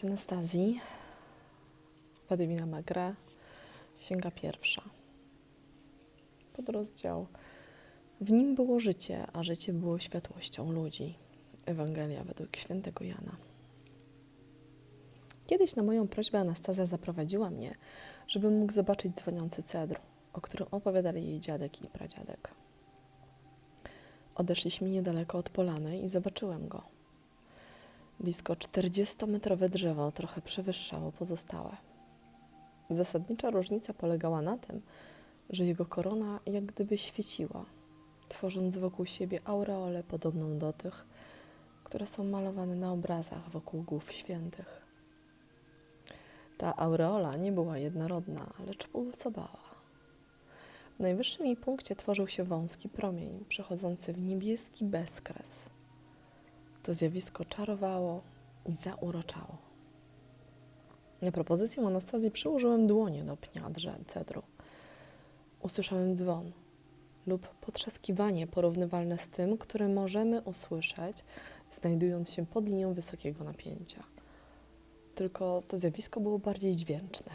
Opowieść Anastazji Wadywina Megre sięga pierwsza. Podrozdział. W nim było życie, a życie było światłością ludzi. Ewangelia według świętego Jana. Kiedyś na moją prośbę Anastazja zaprowadziła mnie, żebym mógł zobaczyć dzwoniący cedr, o którym opowiadali jej dziadek i pradziadek. Odeszliśmy niedaleko od polany i zobaczyłem go. Blisko 40-metrowe drzewo trochę przewyższało pozostałe. Zasadnicza różnica polegała na tym, że jego korona jak gdyby świeciła, tworząc wokół siebie aureolę podobną do tych, które są malowane na obrazach wokół głów świętych. Ta aureola nie była jednorodna, lecz pulsowała. W najwyższym jej punkcie tworzył się wąski promień, przechodzący w niebieski bezkres. To zjawisko czarowało i zauroczało. Na propozycję Anastazji przyłożyłem dłonie do pnia cedru. Usłyszałem dzwon lub potrzaskiwanie porównywalne z tym, które możemy usłyszeć, znajdując się pod linią wysokiego napięcia. Tylko to zjawisko było bardziej dźwięczne.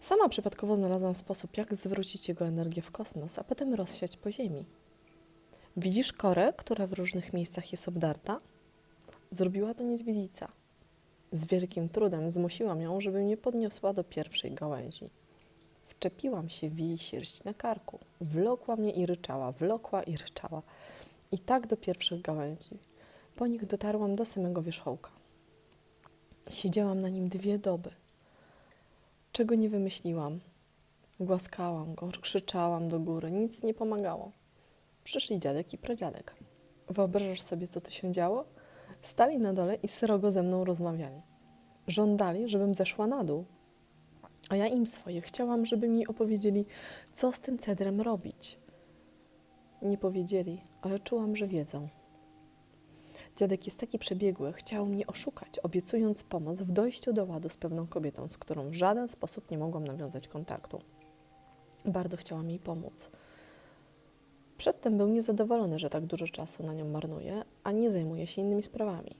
Sama przypadkowo znalazłam sposób, jak zwrócić jego energię w kosmos, a potem rozsiać po Ziemi. Widzisz korę, która w różnych miejscach jest obdarta? Zrobiła to niedźwiedzica. Z wielkim trudem zmusiłam ją, żeby mnie podniosła do pierwszej gałęzi. Wczepiłam się w jej sierść na karku. Wlokła mnie i ryczała, wlokła i ryczała. I tak do pierwszych gałęzi. Po nich dotarłam do samego wierzchołka. Siedziałam na nim dwie doby. Czego nie wymyśliłam. Głaskałam go, krzyczałam do góry, nic nie pomagało. Przyszli dziadek i pradziadek. Wyobrażasz sobie, co tu się działo? Stali na dole i srogo ze mną rozmawiali. Żądali, żebym zeszła na dół. A ja im swoje chciałam, żeby mi opowiedzieli, co z tym cedrem robić. Nie powiedzieli, ale czułam, że wiedzą. Dziadek jest taki przebiegły, chciał mnie oszukać, obiecując pomoc w dojściu do ładu z pewną kobietą, z którą w żaden sposób nie mogłam nawiązać kontaktu. Bardzo chciałam jej pomóc. Przedtem był niezadowolony, że tak dużo czasu na nią marnuje, a nie zajmuje się innymi sprawami.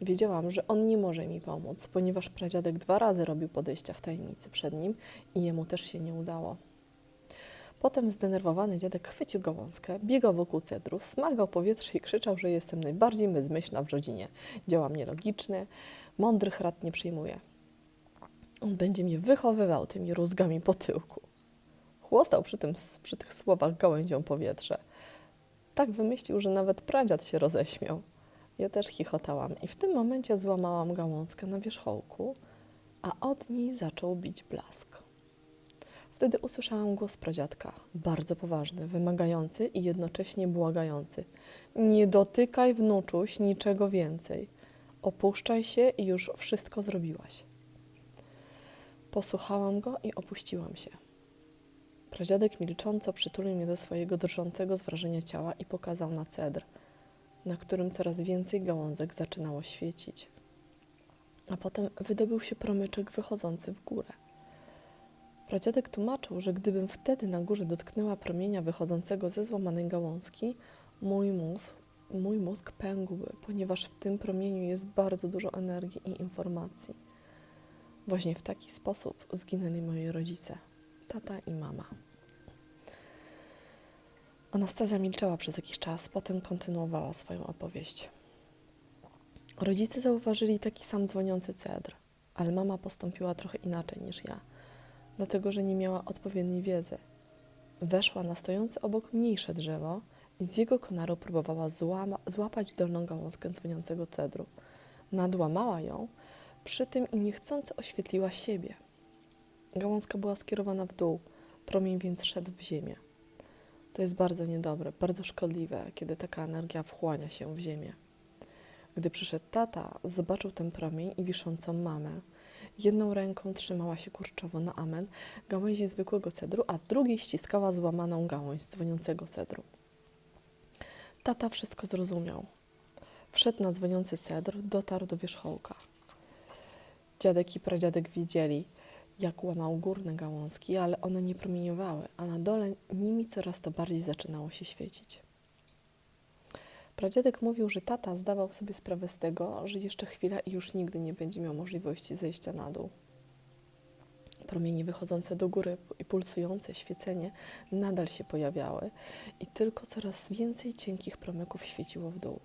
Wiedziałam, że on nie może mi pomóc, ponieważ pradziadek dwa razy robił podejścia w tajemnicy przed nim i jemu też się nie udało. Potem zdenerwowany dziadek chwycił gałązkę, biegał wokół cedru, smagał powietrze i krzyczał, że jestem najbardziej bezmyślna w rodzinie. Działam nielogicznie, mądrych rad nie przyjmuję. On będzie mnie wychowywał tymi rózgami po tyłku. Chłostał przy, tym, przy tych słowach gałęzią powietrze. Tak wymyślił, że nawet pradziad się roześmiał. Ja też chichotałam i w tym momencie złamałam gałązkę na wierzchołku, a od niej zaczął bić blask. Wtedy usłyszałam głos pradziadka, bardzo poważny, wymagający i jednocześnie błagający. Nie dotykaj, wnuczuś, niczego więcej. Opuszczaj się i już wszystko zrobiłaś. Posłuchałam go i opuściłam się. Pradziadek milcząco przytulił mnie do swojego drżącego z wrażenia ciała i pokazał na cedr, na którym coraz więcej gałązek zaczynało świecić. A potem wydobył się promyczek wychodzący w górę. Pradziadek tłumaczył, że gdybym wtedy na górze dotknęła promienia wychodzącego ze złamanej gałązki, mój mózg, mój mózg pękłby, ponieważ w tym promieniu jest bardzo dużo energii i informacji. Właśnie w taki sposób zginęli moi rodzice, tata i mama. Anastazja milczała przez jakiś czas, potem kontynuowała swoją opowieść. Rodzice zauważyli taki sam dzwoniący cedr, ale mama postąpiła trochę inaczej niż ja, dlatego że nie miała odpowiedniej wiedzy. Weszła na stojące obok mniejsze drzewo i z jego konaru próbowała złama, złapać dolną gałązkę dzwoniącego cedru. Nadłamała ją, przy tym i niechcący oświetliła siebie. Gałązka była skierowana w dół, promień więc szedł w ziemię. To jest bardzo niedobre, bardzo szkodliwe, kiedy taka energia wchłania się w ziemię. Gdy przyszedł tata, zobaczył ten promień i wiszącą mamę. Jedną ręką trzymała się kurczowo na amen gałęzi zwykłego cedru, a drugiej ściskała złamaną gałąź dzwoniącego cedru. Tata wszystko zrozumiał. Wszedł na dzwoniący cedr, dotarł do wierzchołka. Dziadek i pradziadek widzieli, jak łamał górne gałązki, ale one nie promieniowały, a na dole nimi coraz to bardziej zaczynało się świecić. Pradziadek mówił, że tata zdawał sobie sprawę z tego, że jeszcze chwila i już nigdy nie będzie miał możliwości zejścia na dół. Promienie wychodzące do góry i pulsujące świecenie nadal się pojawiały i tylko coraz więcej cienkich promyków świeciło w dół.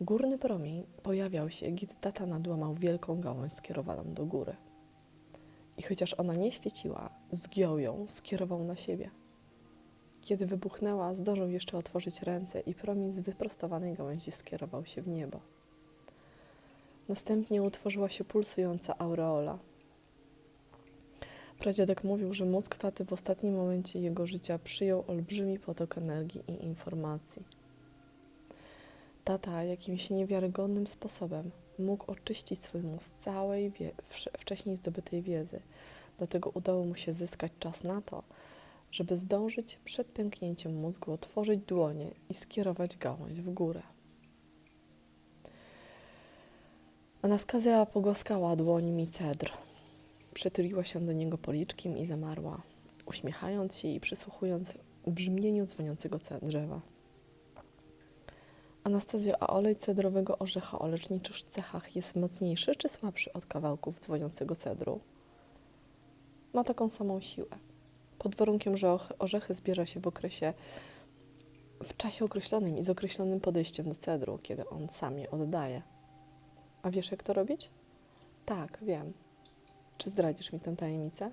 Górny promień pojawiał się, gdy tata nadłamał wielką gałąź skierowaną do góry. I chociaż ona nie świeciła, zgiął ją, skierował na siebie. Kiedy wybuchnęła, zdążył jeszcze otworzyć ręce i promień z wyprostowanej gałęzi skierował się w niebo. Następnie utworzyła się pulsująca aureola. Pradziadek mówił, że mózg taty w ostatnim momencie jego życia przyjął olbrzymi potok energii i informacji. Tata jakimś niewiarygodnym sposobem mógł oczyścić swój mózg z całej wcześniej zdobytej wiedzy. Dlatego udało mu się zyskać czas na to, żeby zdążyć przed pęknięciem mózgu otworzyć dłonie i skierować gałąź w górę. Anaskazja pogłaskała dłońmi cedr. Przytuliła się do niego policzkiem i zamarła, uśmiechając się i przysłuchując brzmieniu dzwoniącego ce- drzewa. Anastazjo, a olej cedrowego orzecha o leczniczych cechach jest mocniejszy czy słabszy od kawałków dzwoniącego cedru? Ma taką samą siłę. Pod warunkiem, że orzechy zbiera się w okresie, w czasie określonym i z określonym podejściem do cedru, kiedy on sam je oddaje. A wiesz, jak to robić? Tak, wiem. Czy zdradzisz mi tę tajemnicę?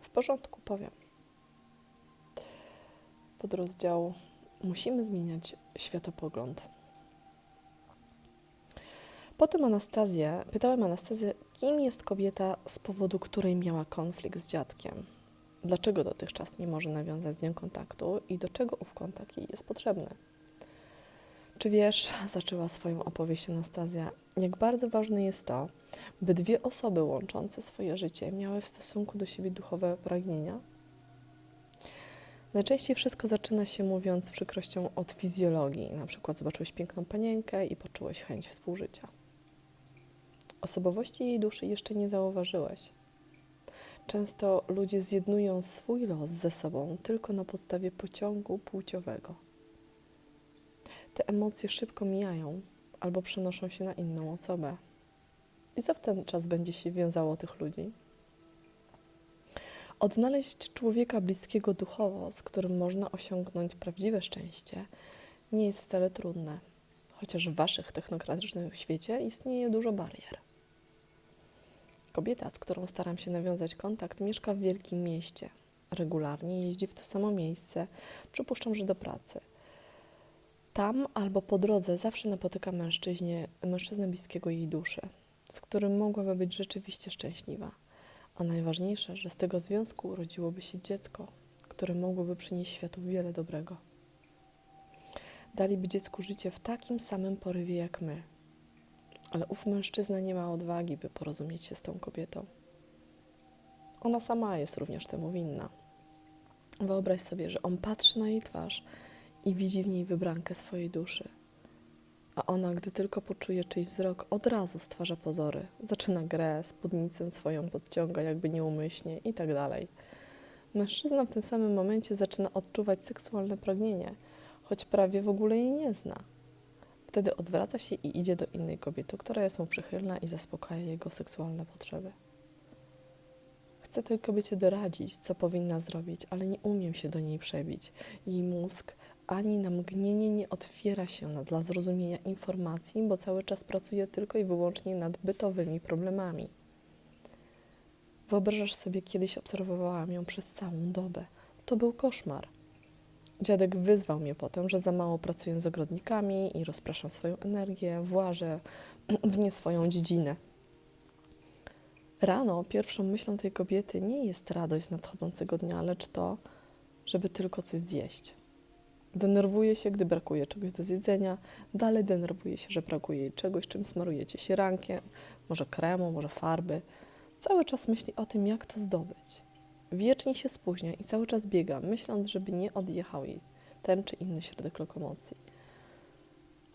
W porządku, powiem. Podrozdział Musimy zmieniać światopogląd. Potem Anastazję, pytałem Anastazję, kim jest kobieta, z powodu której miała konflikt z dziadkiem. Dlaczego dotychczas nie może nawiązać z nią kontaktu i do czego ów kontakt jej jest potrzebny? Czy wiesz, zaczęła swoją opowieść Anastazja, jak bardzo ważne jest to, by dwie osoby łączące swoje życie miały w stosunku do siebie duchowe pragnienia? Najczęściej wszystko zaczyna się, mówiąc z przykrością, od fizjologii. Na przykład zobaczyłeś piękną panienkę i poczułeś chęć współżycia. Osobowości jej duszy jeszcze nie zauważyłeś. Często ludzie zjednują swój los ze sobą tylko na podstawie pociągu płciowego. Te emocje szybko mijają albo przenoszą się na inną osobę. I co w ten czas będzie się wiązało tych ludzi? Odnaleźć człowieka bliskiego duchowo, z którym można osiągnąć prawdziwe szczęście, nie jest wcale trudne, chociaż w waszych technokratycznym świecie istnieje dużo barier. Kobieta, z którą staram się nawiązać kontakt, mieszka w wielkim mieście. Regularnie jeździ w to samo miejsce, przypuszczam, że do pracy. Tam albo po drodze zawsze napotyka mężczyznę bliskiego jej duszy, z którym mogłaby być rzeczywiście szczęśliwa. A najważniejsze, że z tego związku urodziłoby się dziecko, które mogłoby przynieść światu wiele dobrego. Daliby dziecku życie w takim samym porywie jak my. Ale ów mężczyzna nie ma odwagi, by porozumieć się z tą kobietą. Ona sama jest również temu winna. Wyobraź sobie, że on patrzy na jej twarz i widzi w niej wybrankę swojej duszy. A ona, gdy tylko poczuje czyjś wzrok, od razu stwarza pozory. Zaczyna grę, spódnicę swoją podciąga jakby nieumyślnie i tak dalej. Mężczyzna w tym samym momencie zaczyna odczuwać seksualne pragnienie, choć prawie w ogóle jej nie zna. Wtedy odwraca się i idzie do innej kobiety, która jest mu przychylna i zaspokaja jego seksualne potrzeby. Chcę tej kobiecie doradzić, co powinna zrobić, ale nie umiem się do niej przebić. Jej mózg ani na mgnienie nie otwiera się na, dla zrozumienia informacji, bo cały czas pracuje tylko i wyłącznie nad bytowymi problemami. Wyobrażasz sobie, kiedyś obserwowałam ją przez całą dobę. To był koszmar. Dziadek wyzwał mnie potem, że za mało pracuję z ogrodnikami i rozpraszam swoją energię, włażę w nie swoją dziedzinę. Rano pierwszą myślą tej kobiety nie jest radość z nadchodzącego dnia, lecz to, żeby tylko coś zjeść. Denerwuje się, gdy brakuje czegoś do zjedzenia, dalej denerwuje się, że brakuje jej czegoś, czym smarujecie się rankiem, może kremu, może farby. Cały czas myśli o tym, jak to zdobyć. Wiecznie się spóźnia i cały czas biega, myśląc, żeby nie odjechał jej ten czy inny środek lokomocji.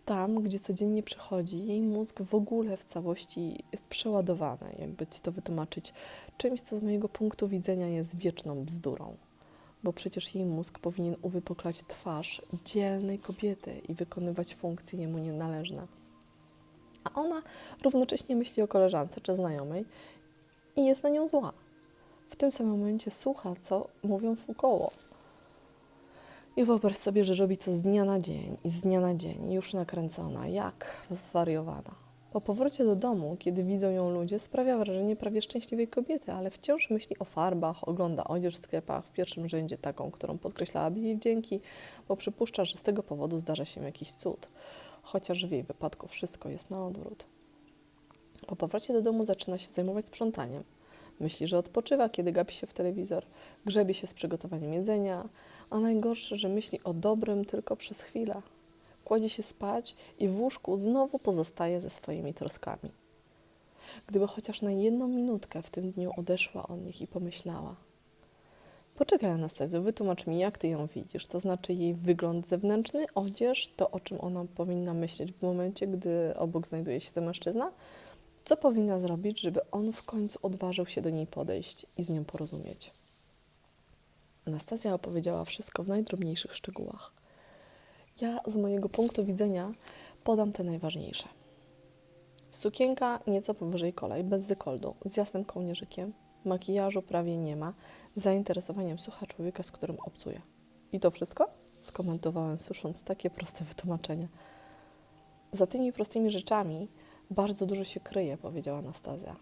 Tam, gdzie codziennie przychodzi, jej mózg w ogóle w całości jest przeładowany, jakby ci to wytłumaczyć, czymś, co z mojego punktu widzenia jest wieczną bzdurą. Bo przecież jej mózg powinien uwypuklać twarz dzielnej kobiety i wykonywać funkcje jemu nienależne. A ona równocześnie myśli o koleżance czy znajomej i jest na nią zła. W tym samym momencie słucha, co mówią wokoło. I wyobraź sobie, że robi to z dnia na dzień i z dnia na dzień, już nakręcona, jak zwariowana. Po powrocie do domu, kiedy widzą ją ludzie, sprawia wrażenie prawie szczęśliwej kobiety, ale wciąż myśli o farbach, ogląda odzież w sklepach, w pierwszym rzędzie taką, którą podkreślałaby jej wdzięki, bo przypuszcza, że z tego powodu zdarza się jakiś cud, chociaż w jej wypadku wszystko jest na odwrót. Po powrocie do domu zaczyna się zajmować sprzątaniem. Myśli, że odpoczywa, kiedy gapi się w telewizor, grzebie się z przygotowaniem jedzenia, a najgorsze, że myśli o dobrym tylko przez chwilę. Kładzie się spać i w łóżku znowu pozostaje ze swoimi troskami. Gdyby chociaż na jedną minutkę w tym dniu odeszła od nich i pomyślała. Poczekaj, Anastazjo, wytłumacz mi, jak ty ją widzisz. To znaczy jej wygląd zewnętrzny, odzież, to o czym ona powinna myśleć w momencie, gdy obok znajduje się ten mężczyzna. Co powinna zrobić, żeby on w końcu odważył się do niej podejść i z nią porozumieć? Anastazja opowiedziała wszystko w najdrobniejszych szczegółach. Ja z mojego punktu widzenia podam te najważniejsze. Sukienka nieco powyżej kolej, bez dekoldu, z jasnym kołnierzykiem, makijażu prawie nie ma, zainteresowaniem słucha człowieka, z którym obcuje. I to wszystko? Skomentowałem, słysząc takie proste wytłumaczenie. Za tymi prostymi rzeczami bardzo dużo się kryje, powiedziała Anastazja.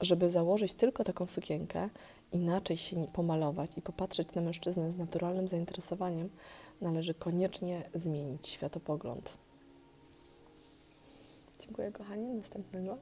Żeby założyć tylko taką sukienkę, inaczej się pomalować i popatrzeć na mężczyznę z naturalnym zainteresowaniem, należy koniecznie zmienić światopogląd. Dziękuję, kochani. Następnego.